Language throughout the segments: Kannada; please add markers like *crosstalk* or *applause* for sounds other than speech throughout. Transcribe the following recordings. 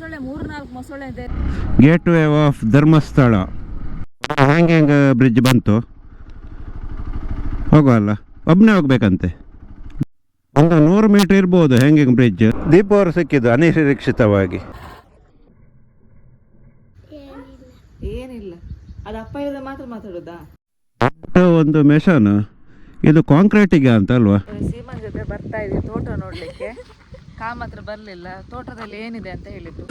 ಮೊಸಳೆ ಮೂರು ನಾಲ್ಕು ಮೊಸಳೆ ಇದೆ. Gateway of Dharmasthala. Hang hang bridge ಬಂತು? ಹೋಗುವಲ್ಲ. ಒಬ್ಬನೇ ಹೋಗ್ಬೇಕಂತೆ. ಒಂದು ನೂರು ಮೀಟರ್ ಇರ್ಬೋದು ಹೆಂಗೆ ಬ್ರಿಡ್ಜ್ ದೀಪ ಅವರು ಸಿಕ್ಕಿದ್ದು ಅನಿರೀಕ್ಷಿತವಾಗಿ. ಏನಿಲ್ಲ. ಅದು ಅಪ್ಪ ಹೇಳಿದ ಮಾತ್ರ ಮಾತಾಡೋದಾ? ಒಂದು ಮೆಷನ್ ಇದು ಕಾಂಕ್ರೀಟಿಗೆ ಅಂತ ಅಲ್ವಾ ಸೀಮನ್ ಜೊತೆ ಬರ್ತಾ ಇದೆ ತೋಟ ನೋಡ್ಲಿಕ್ಕೆ. ಕಾಮ್ ಹತ್ರ ಬರಲಿಲ್ಲ, ತೋಟದಲ್ಲಿ ಏನಿದೆ ಅಂತ ಹೇಳಿದ್ರು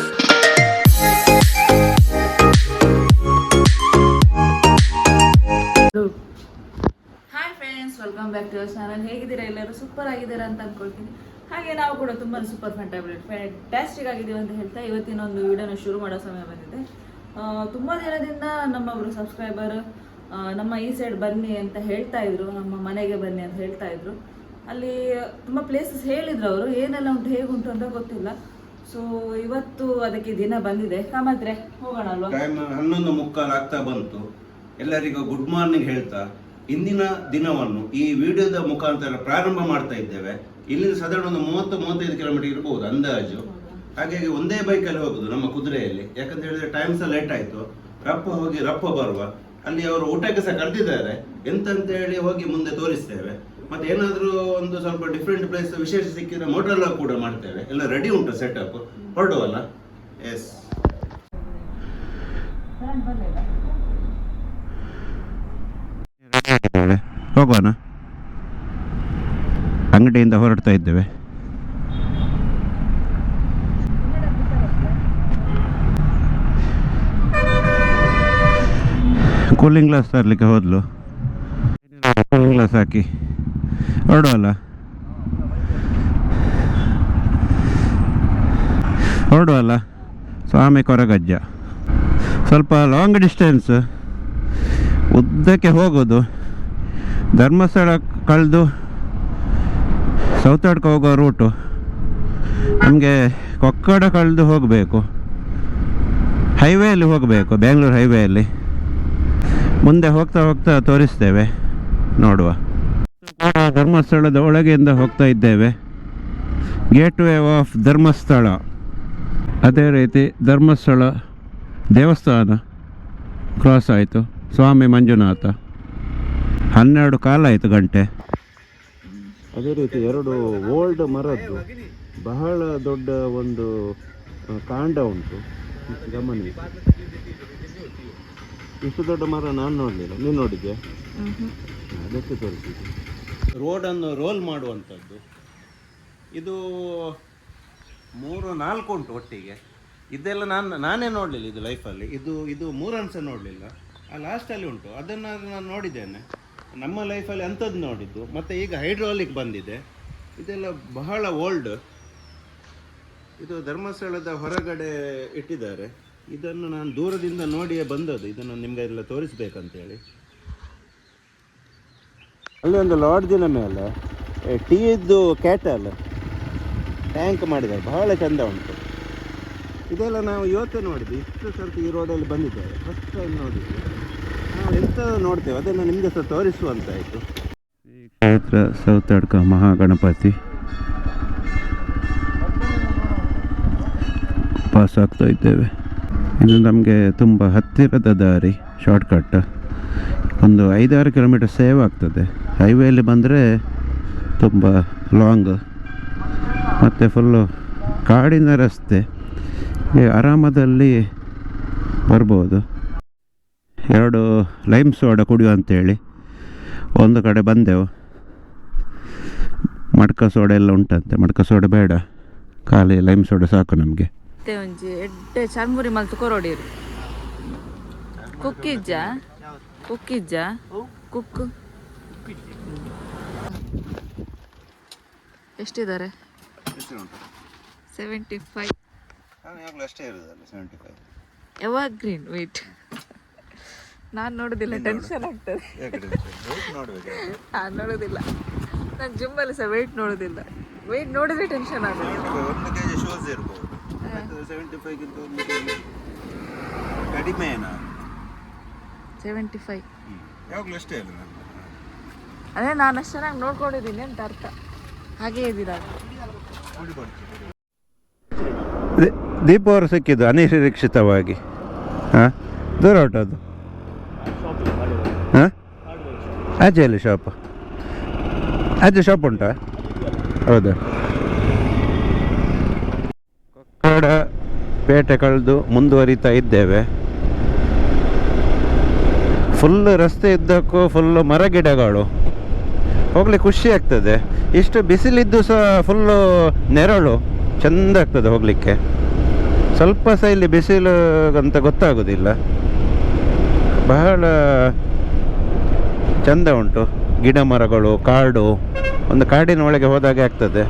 hi friends welcome back to our channel ಹೇಗಿದ್ದೀರಾ ಎಲ್ಲರೂ? ಸೂಪರ್ ಆಗಿದ್ದೀರಾ ಅಂತ ಅನ್ಕೊಳ್ತೀನಿ. ಹಾಗೆ ನಾವು ಕೂಡ ತುಂಬಾ ಸೂಪರ್ ಫ್ಯಾಂಟಾಬಿಲಿಟ್ ಫ್ಯಾಂಟಾಸ್ಟಿಕ್ ಆಗಿದ್ದೀವಿ ಅಂತ ಹೇಳ್ತಾ ಇವತ್ತಿನ ಒಂದು ವಿಡಿಯೋನ ಶುರು ಮಾಡೋ ಸಮಯ ಬಂದಿದೆ. ತುಂಬ ದಿನದಿಂದ ನಮ್ಮೊಬ್ರು ಸಬ್ಸ್ಕ್ರೈಬರ್ ನಮ್ಮ ಈ ಸೈಡ್ ಬನ್ನಿ ಅಂತ ಹೇಳ್ತಾ ಇದ್ರು, ನಮ್ಮ ಮನೆಗೆ ಬನ್ನಿ ಅಂತ ಹೇಳ್ತಾ ಇದ್ರು. ಅಲ್ಲಿ ತುಂಬ ಪ್ಲೇಸಸ್ ಹೇಳಿದ್ರು ಅವರು, ಏನೆಲ್ಲ ಉಂಟು ಹೇಗುಂಟು ಅಂತ ಗೊತ್ತಿಲ್ಲ. ಸೊ ಇವತ್ತು ಅದಕ್ಕೆ ದಿನ ಬಂದಿದೆ. ಕಾಮಾತ್ರೆ ಹೋಗೋಣ ಅಲ್ವಾ? ಹನ್ನೊಂದು ಮುಕ್ಕಾಲು ಆಗ್ತಾ ಬಂತು. ಎಲ್ಲರಿಗೂ ಗುಡ್ ಮಾರ್ನಿಂಗ್ ಹೇಳ್ತಾ, ಇಂದಿನ ದಿನವನ್ನು ಈ ವಿಡಿಯೋದ ಮುಖಾಂತರ ಪ್ರಾರಂಭ ಮಾಡ್ತಾ ಇದ್ದೇವೆ. ಇಲ್ಲಿಂದ ಸಾಧಾರಣ ಒಂದು ಮೂವತ್ತು, ಮೂವತ್ತೈದು ಕಿಲೋಮೀಟರ್ ಇರ್ಬೋದು ಅಂದಾಜು. ಹಾಗಾಗಿ ಒಂದೇ ಬೈಕಲ್ಲಿ ಹೋಗುದು ನಮ್ಮ ಕುದುರೆಯಲ್ಲಿ. ಯಾಕಂತ ಹೇಳಿದ್ರೆ ಟೈಮ್ ಸಹ ಲೇಟ್ ಆಯ್ತು. ರಪ್ಪ ಹೋಗಿ, ರಪ್ಪ ಬರುವ. ಅಲ್ಲಿ ಅವರು ಊಟಕ್ಕೆ ಸಹ ಕರೆದಿದ್ದಾರೆ. ಎಂತಂತ ಹೇಳಿ ಹೋಗಿ ಮುಂದೆ ತೋರಿಸ್ತೇವೆ. ಮತ್ತೆ ಏನಾದರೂ ಒಂದು ಸ್ವಲ್ಪ ಡಿಫ್ರೆಂಟ್ ಪ್ಲೇಸ್ ವಿಶೇಷ ಸಿಕ್ಕಿದ್ರೆ ಮೋಟರ್ ಕೂಡ ಮಾಡ್ತೇವೆ. ಎಲ್ಲ ರೆಡಿ ಉಂಟು ಸೆಟಪ್ ಹೊರಡುವಲ್ಲ? ಎಸ್ ಹೋಗೋಣ ಅಂಗಡಿಯಿಂದ ಹೊರಡ್ತಾ ಇದ್ದೇವೆ. ಕೂಲಿಂಗ್ ಗ್ಲಾಸ್ ತರಲಿಕ್ಕೆ ಹೋದ್ಲು. ಕೂಲಿಂಗ್ ಗ್ಲಾಸ್ ಹಾಕಿ. ಹೊರಡುವಲ್ಲ ಹೊರಡುವಲ್ಲ ಸ್ವಾಮಿ ಕೊರಗಜ್ಜ ಸ್ವಲ್ಪ ಲಾಂಗ್ ಡಿಸ್ಟೆನ್ಸ್ ಉದ್ದಕ್ಕೆ ಹೋಗೋದು ಧರ್ಮಸ್ಥಳ ಕಳೆದು ಸೌತಾಡ್ಕ ಹೋಗೋ ರೂಟು ನಮಗೆ ಕೊಕ್ಕಡ ಕಳೆದು ಹೋಗಬೇಕು ಹೈವೇಯಲ್ಲಿ ಹೋಗಬೇಕು ಬೆಂಗಳೂರು ಹೈವೇಯಲ್ಲಿ ಮುಂದೆ ಹೋಗ್ತಾ ಹೋಗ್ತಾ ತೋರಿಸ್ತೇವೆ ನೋಡುವ ಧರ್ಮಸ್ಥಳದ ಒಳಗೆಯಿಂದ ಹೋಗ್ತಾ ಇದ್ದೇವೆ. Gateway of Dharmasthala. ಅದೇ ರೀತಿ ಧರ್ಮಸ್ಥಳ ದೇವಸ್ಥಾನ ಕ್ರಾಸ್ ಆಯಿತು. ಸ್ವಾಮಿ ಮಂಜುನಾಥ. ಹನ್ನೆರಡು ಕಾಲ ಆಯಿತು ಗಂಟೆ. ಅದೇ ರೀತಿ ಎರಡು ಓಲ್ಡ್ ಮರದ್ದು ಬಹಳ ದೊಡ್ಡ ಒಂದು ಕಾಂಡ ಉಂಟು. ಗಮನಿಸಿ. ಇಷ್ಟು ದೊಡ್ಡ ಮರ ನಾನು ನೋಡಲಿಲ್ಲ. ನೀನು ನೋಡಿದ್ಯಾ? ಅದಕ್ಕೆ ತೋರಿಸಿದ್ದು. ರೋಡನ್ನು ರೋಲ್ ಮಾಡುವಂಥದ್ದು. ಇದು ಮೂರು, ನಾಲ್ಕು ಉಂಟು ಒಟ್ಟಿಗೆ. ಇದೆಲ್ಲ ನಾನು, ನಾನೇ ನೋಡಲಿಲ್ಲ ಇದು ಲೈಫಲ್ಲಿ. ಇದು ಇದು ಮೂರನ್ನು ಸಹ ನೋಡಲಿಲ್ಲ. ಆ ಲಾಸ್ಟಲ್ಲಿ ಉಂಟು. ಅದನ್ನು ನಾನು ನೋಡಿದ್ದೇನೆ. ನಮ್ಮ ಲೈಫಲ್ಲಿ ಅಂಥದ್ದು ನೋಡಿದ್ದು. ಮತ್ತು ಈಗ ಹೈಡ್ರಾಲಿಕ್ ಬಂದಿದೆ. ಇದೆಲ್ಲ ಬಹಳ ಓಲ್ಡ್. ಇದು ಧರ್ಮಸ್ಥಳದ ಹೊರಗಡೆ ಇಟ್ಟಿದ್ದಾರೆ. ಇದನ್ನು ನಾನು ದೂರದಿಂದ ನೋಡಿಯೇ ಬಂದದ್ದು. ಇದನ್ನು ನಿಮಗೆಲ್ಲ ತೋರಿಸ್ಬೇಕಂತೇಳಿ. ಅಲ್ಲಿ ಒಂದು ಲಾಡ್ಜಿನ ಮೇಲೆ ಟೀದ್ದು ಕ್ಯಾಟಲ್ ಟ್ಯಾಂಕ್ ಮಾಡಿದ್ದಾರೆ. ಬಹಳ ಚಂದ ಉಂಟು. ಇದೆಲ್ಲ ನಾವು ಇವತ್ತೇ ನೋಡಿದ್ವಿ. ಇಷ್ಟು ಸರ್ತಿ ಈ ರೋಡಲ್ಲಿ ಬಂದಿದ್ದೇವೆ. ಫಸ್ಟ್ ಟೈಮ್ ನೋಡಿದ್ವಿ. ನಾವು ಎಂತ ನೋಡ್ತೇವೆ? ಅದನ್ನು ನಿಮಗೆ ಸಹ ತೋರಿಸುವಂತಾಯಿತು. ಕ್ಷೇತ್ರ ಸೌತಡ್ಕ ಮಹಾಗಣಪತಿ. ಪಾಸ್ ಆಗ್ತಾ ಇದ್ದೇವೆ. ಇದು ನಮಗೆ ತುಂಬ ಹತ್ತಿರದ ದಾರಿ ಶಾರ್ಟ್ಕಟ್ ಒಂದು ಐದಾರು ಕಿಲೋಮೀಟರ್ ಸೇವ್ ಆಗ್ತದೆ. ಹೈವೇಲಿ ಬಂದರೆ ತುಂಬ ಲಾಂಗ್ ಮತ್ತು ಫುಲ್ಲು ಕಾಡಿನ ರಸ್ತೆ. ಆರಾಮದಲ್ಲಿ ಬರ್ಬೋದು. ಎರಡು ಲೈಮ್ ಸೋಡ ಕುಡಿಯುವ ಅಂತೇಳಿ. ಒಂದು ಕಡೆ ಬಂದೆವು. ಮಡ್ಕ ಸೋಡ ಎಲ್ಲ ಉಂಟಂತೆ. ಮಡ್ಕ ಸೋಡ ಬೇಡ. ಖಾಲಿ ಲೈಮ್ ಸೋಡ ಸಾಕು ನಮಗೆ. ಚರ್ಮುರಿ ಮಲ್ತು ಕೊರೋಡಿರು ಕುಕ್ಕಿಜ್ಜ? ಕುಕ್ಕಿಜ್ಜ? ಕುಕ್ಕು ಎಷ್ಟಿದ್ದಾರೆ? ಸೆವೆಂಟಿ ಫೈವ್ ಅಷ್ಟೇ ಇರೋದಲ್ಲ ಸೆವೆಂಟಿ ಫೈವ್ ಯಾವಾಗ ಗ್ರೀನ್ ವೆಯ್ಟ್ ನಾನು ನೋಡೋದಿಲ್ಲ ಟೆನ್ಷನ್ ಆಗ್ತದೆ. ನಾನು ನೋಡೋದಿಲ್ಲ. ನಾನು ಜಿಮ್ಮಲ್ಲಿ ಸಹ ವೆಯ್ಟ್ ನೋಡೋದಿಲ್ಲ. ವೆಯ್ಟ್ ನೋಡಿದ್ರೆ ಟೆನ್ಷನ್ ಆಗುತ್ತೆ ಒಂದು ಕೆ ಜಿ ಶೂಸ್ ಇರ್ಬೋದು ಸೆವೆಂಟಿ ಫೈವ್ಗಿಂತ ಕಡಿಮೆನಾ? ಸೆವೆಂಟಿ ಫೈವ್ ಯಾವಾಗಲೂ ಅಷ್ಟೇ ಅಲ್ಲ ನಾನು? ಅದೇ ನಾನು ಅಷ್ಟು ಚೆನ್ನಾಗಿ ನೋಡ್ಕೊಂಡಿದ್ದೀನಿ ಅಂತ ಅರ್ಥ. ಹಾಗೇ ಇದ್ದೀರ? ದಿ- ದೀಪ ಅವರು ಸಿಕ್ಕಿದ್ದು ಅನಿರೀಕ್ಷಿತವಾಗಿ. ಹಾಂ? ದೂರ ಹೊಟ್ಟದು ಹಾಂ? ಆಚೆಯಲ್ಲಿ ಶಾಪ್ ಆಚೆ ಶಾಪ್ ಉಂಟಾ? ಹೌದು. ಕೊಕ್ಕಡ ಪೇಟೆ ಕಳೆದು ಮುಂದುವರಿತಾ ಇದ್ದೇವೆ. ಫುಲ್ ರಸ್ತೆ ಇದ್ದಕ್ಕೂ ಫುಲ್ಲು ಮರಗಿಡಗಳು ಹೋಗ್ಲಿಕ್ಕೆ ಖುಷಿ ಆಗ್ತದೆ. ಇಷ್ಟು ಬಿಸಿಲಿದ್ದು ಸಹ ಫುಲ್ಲು ನೆರಳು. ಚೆಂದ ಆಗ್ತದೆ ಹೋಗಲಿಕ್ಕೆ. ಸ್ವಲ್ಪ ಸಹ ಇಲ್ಲಿ ಬಿಸಿಲು ಅಂತ ಗೊತ್ತಾಗೋದಿಲ್ಲ. ಬಹಳ ಚಂದ ಉಂಟು. ಗಿಡ ಮರಗಳು, ಕಾಡು. ಒಂದು ಕಾಡಿನ ಒಳಗೆ ಹೋದಾಗೆ ಆಗ್ತದೆ.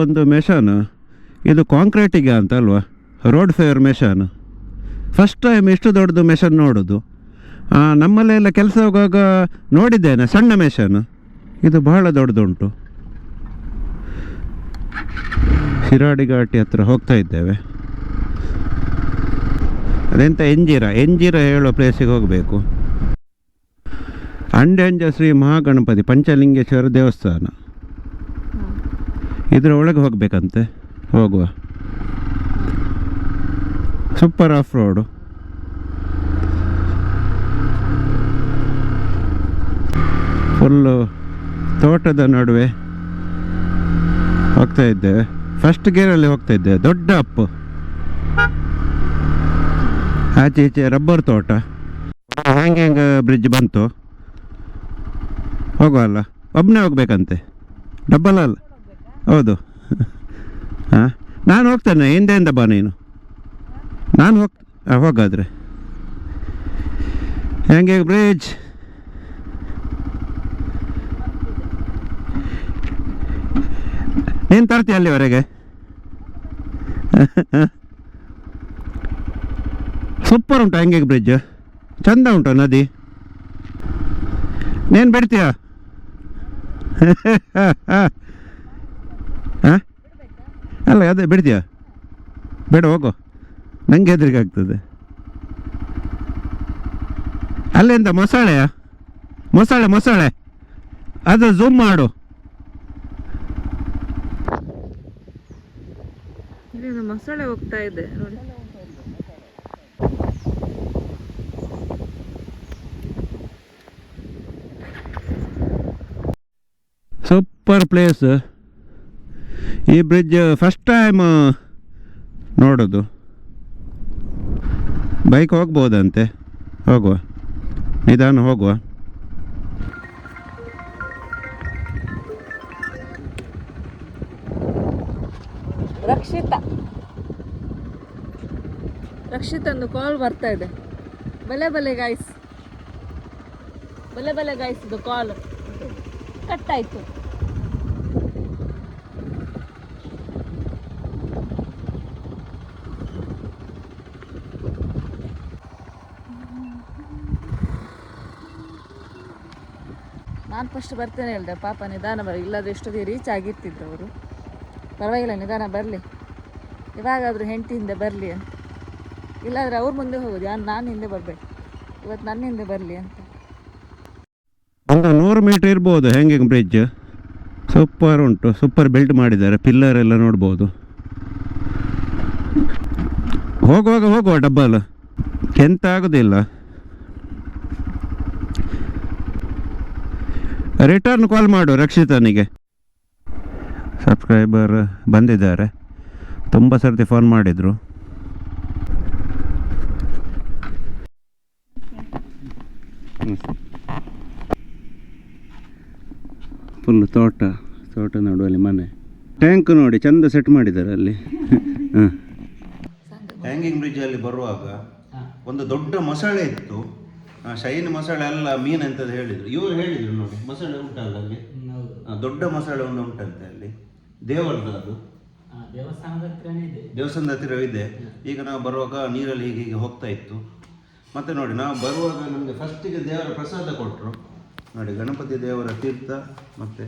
ಒಂದು ಮೆಷನ್. ಇದು ಕಾಂಕ್ರೀಟಿಗೆ ಅಂತ ಅಲ್ವಾ? Road paver machine. First time ಇಷ್ಟು ದೊಡ್ಡದು ಮೆಷನ್ ನೋಡೋದು? ನಮ್ಮಲ್ಲೆಲ್ಲ ಕೆಲಸ ಹೋಗುವಾಗ ನೋಡಿದ್ದೇನೆ, ಸಣ್ಣ ಮೆಷನ್ ಇದು ಬಹಳ ದೊಡ್ಡದುಂಟು. ಶಿರಾಡಿ ಘಾಟಿ ಹತ್ರ ಹೋಗ್ತಾ ಇದ್ದೇವೆ. ಅದೆಂತ ಎಂಜಿರ? ಎಂಜಿರ ಹೇಳೋ ಪ್ಲೇಸಿಗೆ ಹೋಗಬೇಕು. ಅಂಡ್ಯಂಜ ಶ್ರೀ ಮಹಾಗಣಪತಿ, ಪಂಚಲಿಂಗೇಶ್ವರ ದೇವಸ್ಥಾನ. ಇದರ ಒಳಗೆ ಹೋಗಬೇಕಂತೆ. ಹೋಗುವ. Super of road. ಫುಲ್ಲು ತೋಟದ ನಡುವೆ ಹೋಗ್ತಾ ಇದ್ದೇವೆ ಫಸ್ಟ್ ಗೇರಲ್ಲಿ ಹೋಗ್ತಾ ಇದ್ದೇವೆ ದೊಡ್ಡ ಅಪ್ಪು ಆಚೆ ಈಚೆ ರಬ್ಬರ್ ತೋಟ. ಹ್ಯಾಂಗ್ ಬ್ರಿಡ್ಜ್ ಬಂತು. ಹೋಗುವ ಅಲ್ಲ ಒಬ್ಬನೇ ಹೋಗ್ಬೇಕಂತೆ. ಡಬ್ಬಲ್ ಅಲ್ಲ? ಹೌದು. *laughs* ಹಾಂ? ನಾನು ಹೋಗ್ತೇನೆ, ಹಿಂದೆಯಿಂದ ಬಾ ನೀನು. ನಾನು ಹೋಗ್ ಹೋಗಾದ್ರೆ. ಹೆಂಗೆ ಬ್ರಿಡ್ಜ್? ನೀನು ತರ್ತೀಯ ಅಲ್ಲಿವರೆಗೆ? ಸೂಪರ್ ಉಂಟು ಹೆಂಗೆ ಬ್ರಿಡ್ಜ್? ಚಂದ ಉಂಟು ನದಿ? ನೀನು ಬಿಡ್ತೀಯ? ಹಾಂ? ಅಲ್ಲ, ಅದೇ ಬಿಡ್ತೀಯ? ಬೇಡ, ಹೋಗು. ನನಗೆ ಹೆದರಿಕೆ ಆಗ್ತದೆ ಅಲ್ಲಿಂದ ಮೊಸಳೆಯ? ಮೊಸಳೆ ಮೊಸಳೆ. ಅದು ಝೂಮ್ ಮಾಡು. ಮೊಸಳೆ ಹೋಗ್ತಾ ಇದೆ ನೋಡಿ. ಸೂಪರ್ ಪ್ಲೇಸ್ ಈ ಬ್ರಿಡ್ಜ್ ಫಸ್ಟ್ ಟೈಮ್ ನೋಡೋದು. ಬೈಕ್ ಹೋಗ್ಬೋದಂತೆ ಹೋಗುವ. ನಿಧಾನ ಹೋಗುವ. ರಕ್ಷಿತ. ರಕ್ಷಿತಂದು ಕಾಲ್ ಬರ್ತಾ ಇದೆ. ಬಲೆ ಬಲೆ ಗಾಯ್ಸ್ ಬಲೆ ಬಲೆ ಗಾಯ್ಸ್ ಇದು ಕಾಲ್ ಕಟ್ ನಾನು ಫಸ್ಟ್ ಬರ್ತೇನೆ ಹೇಳಿದೆ. ಪಾಪ ನಿಧಾನ ಬರ ಇಲ್ಲಾದ್ರೆ ಎಷ್ಟೊತ್ತಿಗೆ ರೀಚ್ ಆಗಿರ್ತಿದ್ರು ಅವರು. ಪರವಾಗಿಲ್ಲ, ನಿಧಾನ ಬರಲಿ. ಇವಾಗಾದರೂ ಹೆಂಡತಿ ಹಿಂದೆ ಬರಲಿ ಅಂತ. ಇಲ್ಲಾದರೆ ಅವ್ರ ಮುಂದೆ ಹೋಗೋದು. ಯಾರು ನಾನು ಹಿಂದೆ ಬರಬೇಕು. ಇವತ್ತು ನನ್ನ ಹಿಂದೆ ಬರಲಿ ಅಂತ. ನೂರು ಮೀಟರ್ ಇರ್ಬೋದು ಹ್ಯಾಂಗಿಂಗ್ ಬ್ರಿಡ್ಜ್ ಸೂಪರ್ ಉಂಟು. ಸೂಪರ್ ಬಿಲ್ಡ್ ಮಾಡಿದ್ದಾರೆ. ಪಿಲ್ಲರ್ ಎಲ್ಲ ನೋಡ್ಬೋದು. ಹೋಗುವಾಗ ಹೋಗುವ ಡಬ್ಬಲ್. ಎಂತ ಆಗೋದಿಲ್ಲ. ರಿಟರ್ನ್ ಕಾಲ್ ಮಾಡು ರಕ್ಷಿತನಿಗೆ. ಸಬ್ಸ್ಕ್ರೈಬರ್ ಬಂದಿದ್ದಾರೆ. ತುಂಬ ಸರ್ತಿ ಫೋನ್ ಮಾಡಿದರು. ಫುಲ್ ತೋಟ ತೋಟ ನೋಡುವಲ್ಲಿ ಮನೆ. ಟ್ಯಾಂಕ್ ನೋಡಿ ಚಂದ ಸೆಟ್ ಮಾಡಿದ್ದಾರೆ ಅಲ್ಲಿ. ಹ್ಯಾಂಗಿಂಗ್ ಬ್ರಿಡ್ಜ್ ಅಲ್ಲಿ ಬರುವಾಗ ಒಂದು ದೊಡ್ಡ ಮೊಸಳೆ ಇತ್ತು. ಶೈನ್ ಮೊಸಳೆ ಅಲ್ಲ ಮೀನು ಅಂತದ್ದು ಹೇಳಿದ್ರು. ಇವರು ಹೇಳಿದ್ರು ನೋಡಿ ಮೊಸಳೆ ಉಂಟಲ್ಲ ಅಲ್ಲಿ? ದೊಡ್ಡ ಮೊಸಳೆ ಒಂದು ಉಂಟಂತೆ ಅಲ್ಲಿ. ದೇವರದ್ದು ಅದು. ದೇವಸ್ಥಾನದ ಹತ್ತಿರ ಇದೆ. ಈಗ ನಾವು ಬರುವಾಗ ನೀರಲ್ಲಿ ಹೀಗೆ ಹೀಗೆ ಹೋಗ್ತಾ ಇತ್ತು. ಮತ್ತೆ ನೋಡಿ ನಾವು ಬರುವಾಗ ನಮಗೆ ಫಸ್ಟಿಗೆ ದೇವರ ಪ್ರಸಾದ ಕೊಟ್ಟರು ನೋಡಿ ಗಣಪತಿ ದೇವರ ತೀರ್ಥ ಮತ್ತು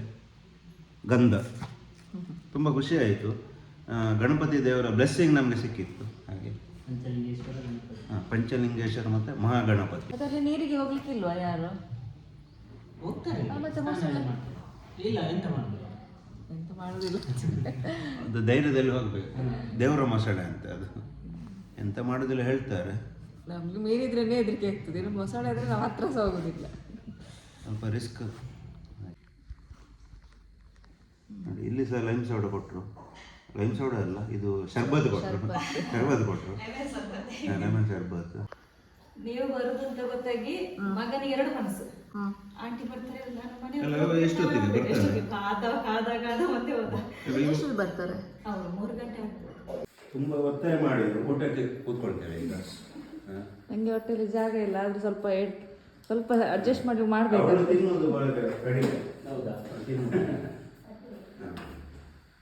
ಗಂಧ. ತುಂಬ ಖುಷಿ ಆಯಿತು. ಗಣಪತಿ ದೇವರ ಬ್ಲೆಸ್ಸಿಂಗ್ ನಮಗೆ ಸಿಕ್ಕಿತ್ತು. ಹಾಗೆ. ಪಂಚಲಿಂಗೇಶ್ವರ ಮತ್ತೆ ಮಹಾಗಣಪತಿ. ಅದರಲ್ಲಿ ನೀರಿಗೆ ಹೋಗ್ಲಿಕ್ಕಿಲ್ವಾ ಯಾರು? ಹೋಗ್ತಾರೆ. ಆ, ಮತ್ತೆ ಸ್ನಾನ ಮೊಸಳೆ? ಇಲ್ಲ ಎಂತ ಮಾಡುದು? ಎಂತ ಮಾಡೋದಿಲ್ಲ. ಅದು ಧೈರ್ಯದಲ್ಲಿ ಹೋಗ್ಬೇಕು. ದೇವರ ಮೊಸಳೆ ಅಂತ ಅದು. ಎಂತ ಮಾಡುದಿಲ್ಲ ಹೇಳ್ತಾರೆ. ನಮ್ಗೆ ಮೀನಿದ್ರೇನೆ ಹೆದರಿಕೆ ಆಗ್ತದೆ. ಇನ್ನು ಮೊಸಳೆ ಆದ್ರೆ ನಾವು ಹತ್ರ ಸಹ ಹೋಗೋದಿಲ್ಲ. ಸ್ವಲ್ಪ ರಿಸ್ಕ್ ನೋಡಿ ಇಲ್ಲಿ ಸಹ ಲೈಮ್ ಸೋಡ ಕೊಟ್ಟರು ಲೈಮ್ ಸೋಡಾ ಅಲ್ಲ ಇದು ಶರ್ಬತ್ ಕೊಟ್ಟರು ಶರ್ಬತ್ ಕೊಟ್ಟರು ಲೆಮನ್ ಶರ್ಬತ್. ನೀವು ಬರುದು ಅಂತ ಗೊತ್ತಾಗಿ ಮಗನಿಗೆ ಎರಡು ಮನಸ್ಸು. ಆಂಟಿ ಬರ್ತಾರೆ ನಮ್ಮ ಮನೆ ಎಷ್ಟೊತ್ತಿಗೆ ಬರ್ತಾರೆ. ಕಾದ ಕಾದ ಕಾದ ಮತ್ತೆ ಹೋದ. ಎಷ್ಟು ಬರ್ತಾರೆ. ಅವರು ಮೂರು ಗಂಟೆ ಆಗ್ತದೆ. ತುಂಬಾ ಒತ್ತಾಯ ಮಾಡಿದ್ರು. ಊಟಕ್ಕೆ ಕೂತ್ಕೊಳ್ತೇವೆ ಈಗ. ಹ? ನಂಗೆ ಹೊಟ್ಟೆಲಿ ಜಾಗ ಇಲ್ಲ ಆದ್ರೂ ಸ್ವಲ್ಪ ಸ್ವಲ್ಪ ಅಡ್ಜಸ್ಟ್ ಮಾಡಿ ಮಾಡ್ಬೇಕು. ತಿನ್ನೋದು ಬಹಳ ಕಡಿಮೆ. ಹೌದಾ?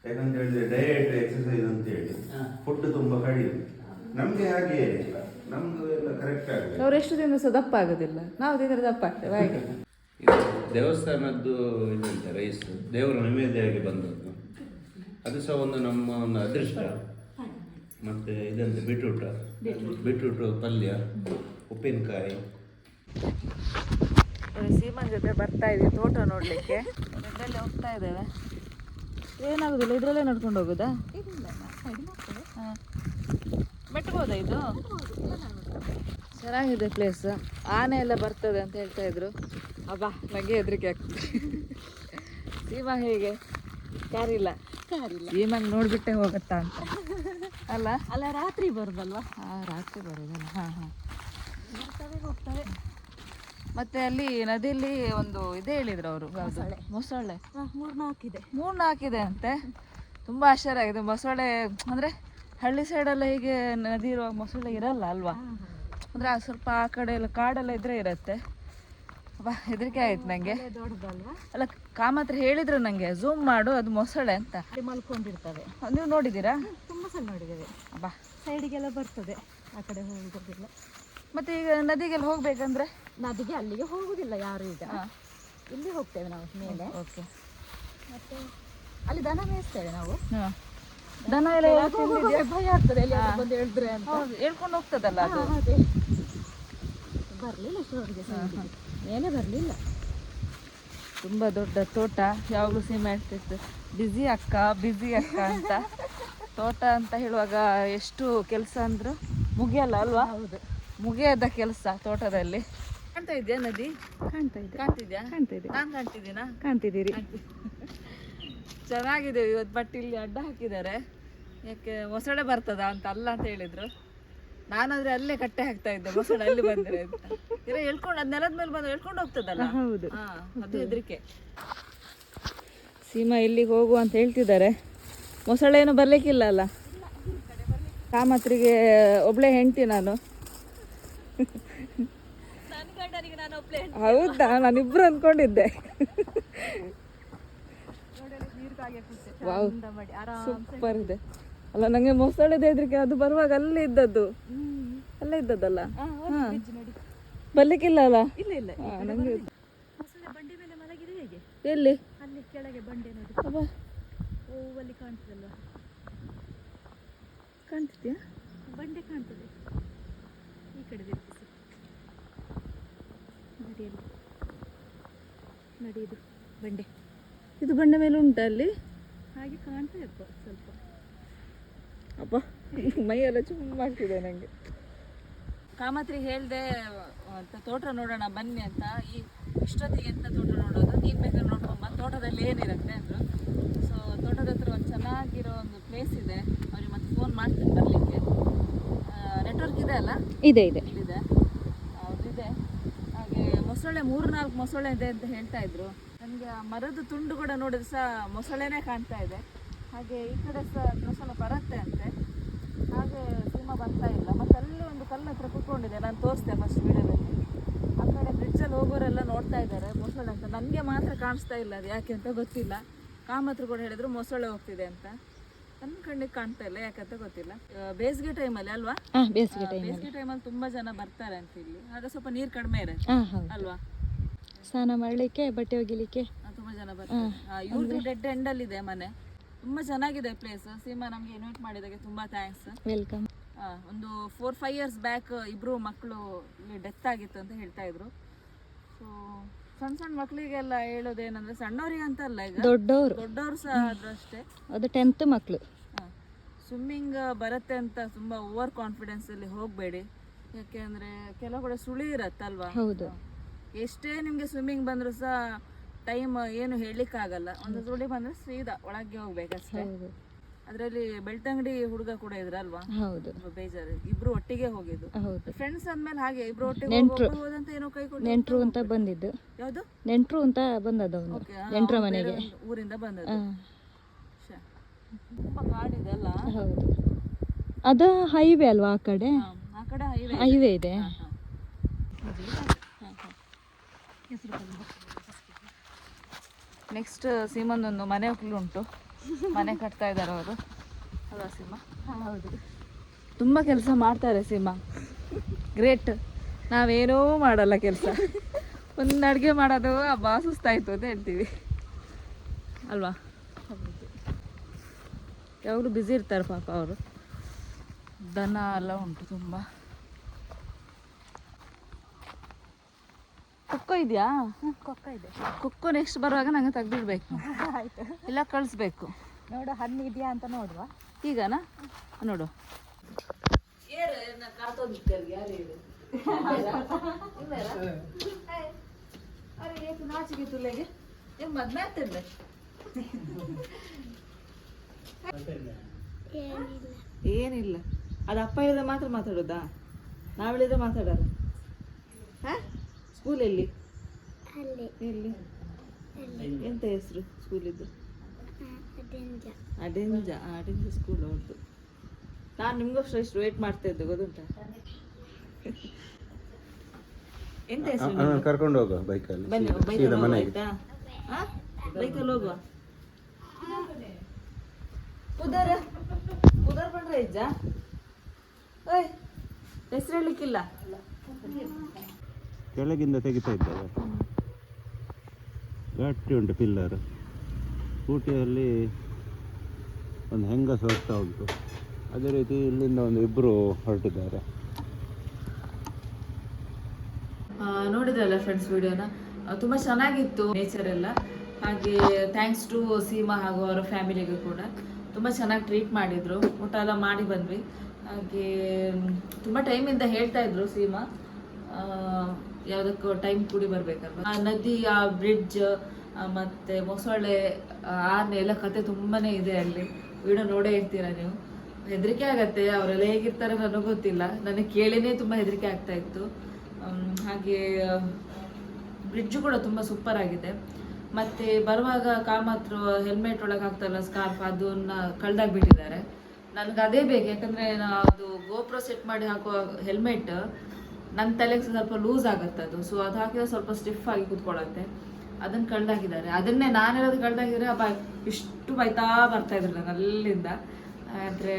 ಯಾಕಂತ ಹೇಳಿದ್ರೆ ಡಯಟ್ ಎಕ್ಸಸೈಸ್ ಅಂತ ಹೇಳಿ ಫುಡ್ ತುಂಬ ಕಡಿಮೆ. ನಮಗೆ ಹಾಗೆ ಏನಿಲ್ಲ. ನಮ್ದು ಎಲ್ಲ ಕರೆಕ್ಟ್ ಆಗಿದೆ. ಅವ್ರು ಎಷ್ಟು ದಿನ ಸಹ ದಪ್ಪ ಆಗೋದಿಲ್ಲ ನಾವು ತಿಂದ್ರೆ ದಪ್ಪ ಆಗ್ತೇವೆ ಹಾಗೆ. ಇದು ದೇವಸ್ಥಾನದ್ದು ಇದಂತ ರೈಸ್ ದೇವರ ನೈವೇದ್ಯವಾಗಿ ಬಂದದ್ದು. ಅದು ಸಹ ಒಂದು ನಮ್ಮ ಒಂದು ಅದೃಷ್ಟ. ಮತ್ತೆ ಇದಂತೆ ಬಿಟ್ರೂಟ ಬಿಟ್ರೂಟು ಪಲ್ಯ ಉಪ್ಪಿನಕಾಯಿ. ಸೀಮನ್ ಜೊತೆ ಬರ್ತಾ ಇದೆ ತೋಟ ನೋಡ್ಲಿಕ್ಕೆ. ಹೋಗ್ತಾ ಇದ್ದೇವೆ. ಏನಾಗುದಿಲ್ಲ ಇದ್ರಲ್ಲೇ ನಡ್ಕೊಂಡು ಹೋಗುದಾ? ಹಾ. ಮೆಟ್ಬೋದಾ ಇದು? ಚೆನ್ನಾಗಿದೆ ಪ್ಲೇಸ್ ಆನೆ ಎಲ್ಲ ಬರ್ತದೆ ಅಂತ ಹೇಳ್ತಾ ಇದ್ರು. ಅಬ್ಬಾ ನನಗೆ ಹೆದರಿಕೆ ಆಗ್ತದೆ. ಸೀಮಾ ಹೇಗೆ? ಕಾರಿಲ್ಲ? ಸೀಮಾಗ್ ನೋಡ್ಬಿಟ್ಟೆ ಹೋಗುತ್ತಾ ಅಂತ. ಅಲ್ಲ? ಅಲ್ಲ ರಾತ್ರಿ ಬರುದಲ್ವಾ? ಹಾಂ ರಾತ್ರಿ ಬರುದಲ್ಲ. ಹಾ ಹಾ. ಹೋಗ್ತವೆ. ಮತ್ತೆ ಅಲ್ಲಿ ನದಿಯಲ್ಲಿ ಒಂದು ಇದೆ ಹೇಳಿದ್ರು ಅವರು ಮೊಸಳೆ. ಮೂರ್ನಾಕಿದೆ ಮೂರ್ನ ಹಾಕಿದೆ. ಅಂತೆ. ತುಂಬಾ ಆಶ್ಚರ್ಯ ಆಗಿದೆ ಮೊಸಳೆ ಅಂದ್ರೆ ಹಳ್ಳಿ ಸೈಡೆಲ್ಲ ಹೀಗೆ ನದಿ ಇರುವ ಮೊಸಳೆ ಇರಲ್ಲ ಅಲ್ವಾ? ಅಂದ್ರೆ ಆ ಸ್ವಲ್ಪ ಆ ಕಡೆ ಎಲ್ಲ ಕಾಡೆಲ್ಲ ಇದ್ರೆ ಇರತ್ತೆ. ಹೆದರಿಕೆ ಆಯ್ತು ನಂಗೆ. ಅಲ್ಲ ಕಾಮತ್ರ ಹೇಳಿದ್ರು ನಂಗೆ ಝೂಮ್ ಮಾಡು ಅದು ಮೊಸಳೆ ಅಂತ. ಮಲ್ಕೊಂಡಿರ್ತವೆ. ನೀವು ನೋಡಿದ್ದೀರಾ? ತುಂಬಾ ಸಲ ನೋಡಿದ್ದೇವೆ. ಅಬ್ಬಾ ಸೈಡಿಗೆಲ್ಲ ಬರ್ತದೆ. ಆ ಕಡೆ ಹೋಗುದಿಲ್ಲ ಮತ್ತೆ ಈಗ ನದಿಗೆಲ್ಲ ಹೋಗ್ಬೇಕಂದ್ರೆ? ನದಿಗೆ ಅಲ್ಲಿಗೆ ಹೋಗುದಿಲ್ಲ ಯಾರು ಈಗ. ಇಲ್ಲಿ ಹೋಗ್ತೇವೆ ನಾವು ಮೇಲೆ. ಓಕೆ. ಮತ್ತೆ ಅಲ್ಲಿ ದನ ಮೇಯಿಸ್ತೇವೆ ನಾವು. ದನ ಎಲ್ಲ ಭಯ ಆಗ್ತದೆ ಅಲ್ಲಿ ಬಂದು ಹೇಳಿದ್ರೆ ಅಂತ. ಹೇಳ್ಕೊಂಡು ಹೋಗ್ತದಲ್ಲ ಅದೇ. ಬರ್ಲಿಲ್ಲ ಇಷ್ಟರವರೆಗೆ ಮೇಲೆ ಬರ್ಲಿಲ್ಲ. ತುಂಬಾ ದೊಡ್ಡ ತೋಟ ಯಾವಾಗಲೂ ಸೀಮೆ ಇರ್ತಿತ್ತು ಬ್ಯುಸಿ ಅಕ್ಕ ಬ್ಯುಸಿ ಅಕ್ಕ ಅಂತ. *laughs* ತೋಟ ಅಂತ ಹೇಳುವಾಗ ಎಷ್ಟು ಕೆಲಸ ಅಂದ್ರು ಮುಗಿಯಲ್ಲ ಅಲ್ವಾ? ಹೌದು. ಮುಗಿಯದ ಕೆಲಸ ತೋಟದಲ್ಲಿ. ಕಾಣ್ತಾ ಇದೆಯಾ ನದಿ? ಕಾಣ್ತಾ ಇದೆ. ಕಾಣ್ತಿದ್ಯಾ? ಕಾಣ್ತಾ ಇದೆ. ನಾನು ಕಾಣ್ತಿದ್ದೀನಾ? ಕಾಣ್ತಿದ್ದೀರಿ. ಚೆನ್ನಾಗಿದೆ ಇವತ್ತು ಬಟ್ ಇಲ್ಲಿ ಅಡ್ಡ ಹಾಕಿದ್ದಾರೆ. ಯಾಕೆ ಮೊಸಳೆ ಬರ್ತದ ಅಂತ ಅಲ್ಲ ಅಂತ ಹೇಳಿದ್ರು. ನಾನಾದ್ರೆ ಅಲ್ಲೇ ಕಟ್ಟೆ ಹಾಕ್ತಾ ಇದ್ದೆ ಮೊಸಳೆ ಅಲ್ಲಿ ಬಂದ್ರೆ ಅಂತ. ಹೇಳ್ಕೊಂಡು ಅದ್ ನೆಲದ ಮೇಲೆ ಬಂದು ಹೇಳ್ಕೊಂಡು ಹೋಗ್ತದಲ್ಲ? ಹೌದು. ಅದು ಹೆದರಿಕೆ. ಸೀಮಾ ಇಲ್ಲಿಗೆ ಹೋಗು ಅಂತ ಹೇಳ್ತಿದ್ದಾರೆ. ಮೊಸಳೆ ಏನು ಬರ್ಲಿಕ್ಕಿಲ್ಲ ಅಲ್ಲ? ಕಾಮತ್ರಿಗೆ ಒಬ್ಳೆ ಹೆಂಡ್ತಿ ನಾನು. ಹೌದಾ? ನಾನಿಬ್ರು ಅನ್ಕೊಂಡಿದ್ದೆ ವಾವ್. ಸೂಪರ್ ಇದೆ. ಅಲ್ಲ ನಂಗೆ ಮೊಸಳೆದ ಹೆದರಿಕೆ ಅದು ಬರುವಾಗ ಅಲ್ಲೇ ಇದ್ದದ್ದು. ಅಲ್ಲೇ ಇದ್ದದ್ದಲ್ಲ. ಬರ್ಲಿಕ್ಕಿಲ್ಲ ಅಲ್ಲ? ಇಲ್ಲ ಇಲ್ಲ. ನಂಗೆ ಬಂಡೆ ಮೇಲೆ ಮಲಗಿದೆ ಹೇಗೆ? ಎಲ್ಲಿ? ಅಲ್ಲಿ ಕೆಳಗೆ ಬಂಡೆ ನೋಡಿ. ಓ ಹೂವಲ್ಲಿ ಕಾಣ್ತದಲ್ವಾ? ಕಾಣ್ತಿದ್ಯಾ? ಬಂಡೆ ಕಾಣ್ತದೆ. ಈ ಕಡೆ ತಿರುಗಿಸಿ ನಡಿಯಲ್ಲಿ ನಡಿಯುದು ಬಂಡೆ ಇದು ಬಂಡೆ ಮೇಲೆ ಉಂಟಾ ಅಲ್ಲಿ? ಹಾಗೆ ಕಾಣ್ತಾ ಇರ್ಪ ಸ್ವಲ್ಪ. ಅಪ್ಪ ಮೈಯೆಲ್ಲ ಚುಮ್ಮ ಆಗ್ತಿದೆ ನನಗೆ ಕಾಮತ್ರಿ ಹೇಳ್ದೆ ಅಂತ ತೋಟ ನೋಡೋಣ ಬನ್ನಿ ಅಂತ. ಈ ಇಷ್ಟೊತ್ತಿಗೆ ಎಂತ ತೋಟ ನೋಡೋದು? ನೀನು ಬೇಕಾದ್ರೆ ನೋಡ್ಕೊಂಬ ತೋಟದಲ್ಲಿ ಏನಿರುತ್ತೆ ಅಂದರು. ಸೊ ತೋಟದ ಹತ್ರ ಒಂದು ಚೆನ್ನಾಗಿರೋ ಒಂದು ಪ್ಲೇಸ್ ಇದೆ. ಅವ್ರಿಗೆ ಮತ್ತೆ ಫೋನ್ ಮಾಡ್ತೀನಿ ಬರಲಿಕ್ಕೆ. ಇದೆ ಅಲ್ಲ? ಇದೆ ಇದೆ. ಇಲ್ಲಿದೆ ಹೌದಿದೆ ಹಾಗೆ ಮೊಸಳೆ ಮೂರು ನಾಲ್ಕು ಮೊಸಳೆ ಇದೆ ಅಂತ ಹೇಳ್ತಾ ಇದ್ರು. ನನಗೆ ಆ ಮರದ ತುಂಡು ಕೂಡ ನೋಡಿದ್ರೆ ಸಹ ಮೊಸಳೆನೇ ಕಾಣ್ತಾ ಇದೆ. ಹಾಗೆ ಈ ಕಡೆ ಸಹ ಮೊಸಳೆ ಬರುತ್ತೆ ಅಂತೆ. ಹಾಗೆ ಸಿಂಹ ಬರ್ತಾ ಇಲ್ಲ. ಮತ್ತೆ ಅಲ್ಲಿ ಒಂದು ಕಲ್ಲು ಹತ್ರ ಕುತ್ಕೊಂಡಿದೆ. ನಾನು ತೋರಿಸ್ದೆ ಫಸ್ಟ್ ವೀಡಿಯೋದಲ್ಲಿ. ಆ ಕಡೆ ಬ್ರಿಡ್ಜಲ್ಲಿ ಹೋಗೋರೆಲ್ಲ ನೋಡ್ತಾ ಇದ್ದಾರೆ ಮೊಸಳೆ ಅಂತ. ನನಗೆ ಮಾತ್ರ ಕಾಣಿಸ್ತಾ ಇಲ್ಲ ಅದು ಯಾಕೆ ಅಂತ ಗೊತ್ತಿಲ್ಲ. ಕಾಮತ್ರ ಕೂಡ ಹೇಳಿದ್ರು ಮೊಸಳೆ ಹೋಗ್ತಿದೆ ಅಂತ. ನನ್ನ ಕಣ್ಣಿಗೆ ಕಾಣ್ತಾ ಇಲ್ಲ ಯಾಕಂತ ಗೊತ್ತಿಲ್ಲ. ಬೇಸಿಗೆ ಟೈಮಲ್ಲಿ ಅಲ್ವಾ? ಬೇಸಿಗೆ ಟೈಮ್ ಬೇಸಿಗೆ ಟೈಮಲ್ಲಿ ತುಂಬಾ ಜನ ಬರ್ತಾರೆ ಅಂತ ಇಲ್ಲಿ ಆಗ ಸ್ವಲ್ಪ ನೀರ್ ಕಡಿಮೆ ಇರುತ್ತೆ ಅಲ್ವಾ? ಸ್ನಾನ ಮಾಡಲಿಕ್ಕೆ ಬಟ್ಟೆ ಒಗಿಲಿಕ್ಕೆ. ತುಂಬಾ ಜನ ಬರ್ತಾರೆ. ಇವ್ರದ್ದು ಡೆಡ್ ಎಂಡ್ ಅಲ್ಲಿ ಇದೆ ಮನೆ. ತುಂಬಾ ಚೆನ್ನಾಗಿದೆ ಪ್ಲೇಸ್ ಸೀಮಾ ನಮ್ಗೆ ಇನ್ವೈಟ್ ಮಾಡಿದಾಗೆ ತುಂಬಾ ಥ್ಯಾಂಕ್ಸ್ ವೆಲ್ಕಮ್ ಒಂದು ಫೋರ್ ಫೈವ್ ಇಯರ್ಸ್ ಬ್ಯಾಕ್ ಇಬ್ರು ಮಕ್ಕಳು ಡೆತ್ ಆಗಿತ್ತು ಅಂತ ಹೇಳ್ತಾ ಇದ್ರು. ಸೊ ಸಣ್ಣ ಸಣ್ಣ ಮಕ್ಕಳಿಗೆಲ್ಲ ಹೇಳೋದೇನಂದ್ರೆ ಸಣ್ಣವ್ರಿಗೆ ಅಂತ ಅಲ್ಲ ಈಗ? ದೊಡ್ಡವರು. ದೊಡ್ಡವ್ರು ಸಹ ಆದ್ರೂ ಅಷ್ಟೇ ಅದು ಟೆಂತ್ ಮಕ್ಕಳು ಸ್ವಿಮ್ಮಿಂಗ್ ಬರುತ್ತೆ ಅಂತ ತುಂಬಾ ಓವರ್ ಕಾನ್ಫಿಡೆನ್ಸ್ ಅಲ್ಲಿ ಹೋಗಬೇಡಿ. ಯಾಕೆಂದ್ರೆ ಕೆಲವು ಕಡೆ ಸುಳಿ ಇರತ್ತಲ್ವಾ? ಹೌದು. ಎಷ್ಟೇ ನಿಮ್ಗೆ ಸ್ವಿಮ್ಮಿಂಗ್ ಬಂದ್ರು ಸಹ ಟೈಮ್ ಏನು ಹೇಳಲಿಕ್ಕಾಗಲ್ಲ. ಒಂದು ಸುಳಿ ಬಂದ್ರೆ ಸೀದಾ ಒಳಗೆ ಹೋಗ್ಬೇಕಷ್ಟೇ. ಅದರಲ್ಲಿ ಬೆಳ್ತಂಗಡಿ ಹುಡುಗ ಕೂಡ ಇದ್ರಲ್ವಾ? ಹೌದು. ಬೇಜಾರು. ಇಬ್ರು ಒಟ್ಟಿಗೆ ಹೋಗಿದ್ದು. ಹೌದು. ಫ್ರೆಂಡ್ಸ್ ಅಂದ್ಮೇಲೆ ಹಾಗೆ ಇಬ್ರು ಒಟ್ಟಿಗೆ ನೆಂಟ್ರು. ಹೋದಂತ ಏನೋ ಕೈ ಕೊಟ್ಟು ನೆಂಟ್ರು ಅಂತ ಬಂದಿದ್ದು. ಯಾವುದು? ನೆಂಟ್ರು ಅಂತ ಬಂದದ್ದು ಅವನು. ನೆಂಟ್ರ ಮನೆಗೆ. ಊರಿಂದ ಬಂದದ್ದು. ತುಂಬಾ ಕಾಡಿದೆ ಅಲ್ಲ? ಹೌದು. ಅದು ಹೈವೇ ಅಲ್ವಾ ಆ ಕಡೆ? ಆ ಕಡೆ ಹೈವೇ ಹೈವೇ ಇದೆ. ನೆಕ್ಸ್ಟ್ ಸೀಮಂದೊಂದು ಮನೆ ಉಂಟು. ಮನೆ ಕಟ್ತಾ ಇದ್ದಾರೆ ಅವರು. ಅಲ್ವಾ ಸೀಮಾ? ಹೌದು. ತುಂಬ ಕೆಲಸ ಮಾಡ್ತಾರೆ ಸೀಮಾ. ಗ್ರೇಟ್ ನಾವೇನೂ ಮಾಡಲ್ಲ ಕೆಲಸ. ಒಂದು ಅಡುಗೆ ಮಾಡೋದು ಹಬ್ಬ ಸುಸ್ತಾಯಿತು ಅಂತ ಹೇಳ್ತೀವಿ. ಅಲ್ವಾ? ಯಾವಾಗಲೂ ಬ್ಯುಸಿ ಇರ್ತಾರೆ ಪಾಪ ಅವರು. ದನ ಎಲ್ಲ ಉಂಟು ತುಂಬ. ಕೊಕ್ಕೋ ಇದೆಯಾ? ಕೊಕ್ಕ ಇದೆ. ಕೊಕ್ಕೋ ನೆಕ್ಸ್ಟ್ ಬರುವಾಗ ನಂಗೆ ತೆಗ್ದಿಡ್ಬೇಕು. ಆಯ್ತು. ಇಲ್ಲ ಕಳಿಸ್ಬೇಕು. ನೋಡು ಹಣ್ಣು ಇದೆಯಾ ಅಂತ ನೋಡುವ. ಈಗನಾ? ನೋಡು. ತುಲೆಗೆ ಏನಿಲ್ಲ. ಅದು ಅಪ್ಪ ಹೇಳಿದ್ರೆ ಮಾತ್ರ ಮಾತಾಡೋದಾ? ನಾವು ಹೇಳಿದ್ರೆ ಮಾತಾಡಲ್ಲ. ಸ್ಕೂಲಲ್ಲಿ ಸ್ಕೂಲ್ ಎಲ್ಲಿ? ಎಲ್ಲಿ ಎಂತ ಹೆಸರು ಸ್ಕೂಲಿದ್ದು? ಅಡೆಂಜ. ಅಡೆಂಜ ಸ್ಕೂಲ್ ಅವ್ರದ್ದು ನಾನು ನಿಮ್ಗೋಸ್ಕರ ಇಷ್ಟು ವೇಟ್ ಮಾಡ್ತಾ ಇದ್ದೆ ಗೊತ್ತುಂಟಾ? ಎಂತ ಹೆಸರು ಕರ್ಕೊಂಡು ಹೋಗುವ ಬೈಕಲ್ಲಿ ಬನ್ನಿ ಬೈಕಲ್ಲಿ ಹೋಗುವ ಆಯ್ತಾ? ಬೈಕಲ್ಲಿ ಹೋಗುವ? ಪುದರ್ ಪುದರ್ ಬಂದ್ರೆ ಇಜ್ಜ? ಓಯ್ ಹೆಸರು ಹೇಳಲಿಕ್ಕಿಲ್ಲ ಕೆಳಗಿಂದ ತೆಗಿತಾ ಇದ್ದಾರೆ ಗಟ್ಟಿ ಉಂಟು ಪಿಲ್ಲರ್ ಊಟಿಯಲ್ಲಿ ಒಂದು ಹೆಂಗಸು ಹೋಗ್ತಾ ಉಂಟು. ಅದೇ ರೀತಿ ಇಲ್ಲಿಂದ ಒಂದು ಇಬ್ಬರು ಹೊರಟಿದ್ದಾರೆ. ನೋಡಿದ್ರಲ್ಲ ಫ್ರೆಂಡ್ಸ್ ವಿಡಿಯೋನ ತುಂಬ ಚೆನ್ನಾಗಿತ್ತು ನೇಚರ್ ಎಲ್ಲ. ಹಾಗೆ ಥ್ಯಾಂಕ್ಸ್ ಟು ಸೀಮಾ ಹಾಗೂ ಅವರ ಫ್ಯಾಮಿಲಿಗೂ ಕೂಡ. ತುಂಬ ಚೆನ್ನಾಗಿ ಟ್ರೀಟ್ ಮಾಡಿದರು. ಊಟ ಎಲ್ಲ ಮಾಡಿ ಬಂದ್ವಿ. ಹಾಗೆ, ತುಂಬ ಟೈಮಿಂದ ಹೇಳ್ತಾ ಇದ್ರು ಸೀಮಾ. ಯಾವುದಕ್ಕೂ ಟೈಮ್ ಕೂಡಿ ಬರಬೇಕಲ್ವ? ಆ ನದಿ, ಆ ಬ್ರಿಡ್ಜ್ ಮತ್ತೆ ಮೊಸಳೆ ಆನೆ ಎಲ್ಲ ಕತೆ ತುಂಬಾನೇ ಇದೆ ಅಲ್ಲಿ. ವಿಡಿಯೋ ನೋಡೇ ಇರ್ತೀರಾ ನೀವು? ಹೆದರಿಕೆ ಆಗತ್ತೆ, ಅವರೆಲ್ಲ ಹೇಗಿರ್ತಾರೆ ನನಗೆ ಗೊತ್ತಿಲ್ಲ. ನನಗೆ ಕೇಳಿನೇ ತುಂಬ ಹೆದರಿಕೆ ಆಗ್ತಾ ಇತ್ತು. ಹಾಗೆ ಬ್ರಿಡ್ಜ್ ಕೂಡ ತುಂಬ ಸೂಪರ್ ಆಗಿದೆ. ಮತ್ತೆ ಬರುವಾಗ ಕಾಮತ್ರ ಹೆಲ್ಮೆಟ್ ಒಳಗೆ ಹಾಕ್ತಾರಲ್ಲ ಸ್ಕಾರ್ಫ್ ಅದನ್ನ ಕಳ್ದಾಗ್ಬಿಟ್ಟಿದ್ದಾರೆ ನನಗೆ ಅದೇ ಬೇಕು, ಯಾಕಂದ್ರೆ ಅದು ಗೋಪ್ರೋ ಸೆಟ್ ಮಾಡಿ ಹಾಕುವ ಹೆಲ್ಮೆಟ್ ನನ್ನ ತಲೆಗೆ ಸ್ವಲ್ಪ ಲೂಸ್ ಆಗುತ್ತೆ ಅದು. ಸೊ ಅದು ಹಾಕಿದ್ರೆ ಸ್ವಲ್ಪ ಸ್ಟಿಫ್ ಆಗಿ ಕೂತ್ಕೊಳ್ಳುತ್ತೆ ಅದನ್ನ ಕಳ್ದಾಕಿದ್ದಾರೆ. ಅದನ್ನೇ ನಾನಿರೋದು ಕಳ್ದಾಕಿದ್ರೆ ಅಪ್ಪ ಇಷ್ಟು ಬೈತಾ ಬರ್ತಾ ಇದ್ರು ನಾನು ಅಲ್ಲಿಂದ. ಆದರೆ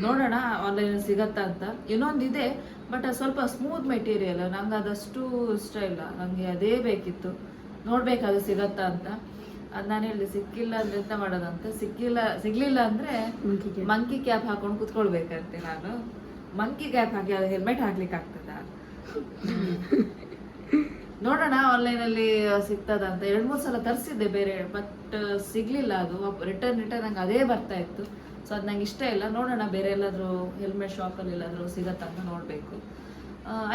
ನೋಡೋಣ ಆನ್ಲೈನ್ ಸಿಗತ್ತಾ ಅಂತ. ಇನ್ನೊಂದಿದೆ ಬಟ್ ಅದು ಸ್ವಲ್ಪ ಸ್ಮೂತ್ ಮೆಟೀರಿಯಲ್ ನಂಗೆ ಅದಷ್ಟು ಇಷ್ಟ ಇಲ್ಲ. ನನಗೆ ಅದೇ ಬೇಕಿತ್ತು. ನೋಡ್ಬೇಕು ಅದು ಸಿಗತ್ತಾ ಅಂತ. ಅದು ನಾನು ಹೇಳಿದೆ ಸಿಕ್ಕಿಲ್ಲ ಅಂದ್ರೆ ಎಂತ ಮಾಡೋದಂತ ಸಿಕ್ಕಿಲ್ಲ ಸಿಗ್ಲಿಲ್ಲ ಅಂದ್ರೆ ಮಂಕಿ ಕ್ಯಾಪ್ ಹಾಕೊಂಡು ಕುತ್ಕೊಳ್ಬೇಕಂತೆ ನಾನು. ಮಂಕಿ ಕ್ಯಾಪ್ ಹಾಕಿ ಅದು ಹೆಲ್ಮೆಟ್ ಹಾಕ್ಲಿಕ್ಕೆ ಆಗ್ತದ ನೋಡೋಣ ಆನ್ಲೈನಲ್ಲಿ ಸಿಗ್ತದ ಅಂತ ಎರಡು ಮೂರು ಸಲ ತರಿಸಿದ್ದೆ ಬೇರೆ ಬಟ್ ಸಿಗ್ಲಿಲ್ಲ ಅದು. ರಿಟರ್ನ್ ರಿಟರ್ನ್ ನಂಗೆ ಅದೇ ಬರ್ತಾ ಇತ್ತು. ಸೊ ಅದು ನಂಗೆ ಇಷ್ಟ ಇಲ್ಲ. ನೋಡೋಣ, ಬೇರೆ ಎಲ್ಲಾದರೂ ಹೆಲ್ಮೆಟ್ ಶಾಪಲ್ಲಿ ಎಲ್ಲಾದರೂ ಸಿಗತ್ತಾ ಅಂತ ನೋಡಬೇಕು.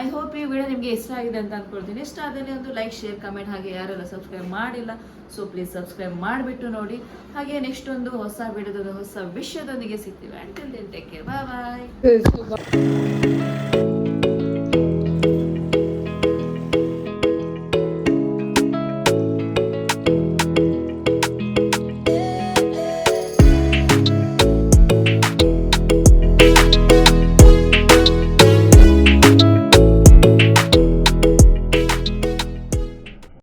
ಐ ಹೋಪ್ ಈ ವಿಡಿಯೋ ನಿಮಗೆ ಇಷ್ಟ ಆಗಿದೆ ಅಂತ ಅನ್ಕೊಳ್ತೀನಿ. ಇಷ್ಟ ಆದಲ್ಲಿ ಒಂದು ಲೈಕ್ ಶೇರ್ ಕಮೆಂಟ್ ಹಾಗೆ ಯಾರೆಲ್ಲ ಸಬ್ಸ್ಕ್ರೈಬ್ ಮಾಡಿಲ್ಲ ಸೊ ಪ್ಲೀಸ್ ಸಬ್ಸ್ಕ್ರೈಬ್ ಮಾಡಿಬಿಟ್ಟು ನೋಡಿ. ಹಾಗೆ ನೆಕ್ಸ್ಟ್ ಒಂದು ಹೊಸ ವಿಡಿಯೋದ ಹೊಸ ವಿಷಯದೊಂದಿಗೆ ಸಿಗ್ತೀವಿ. Until take care bye bye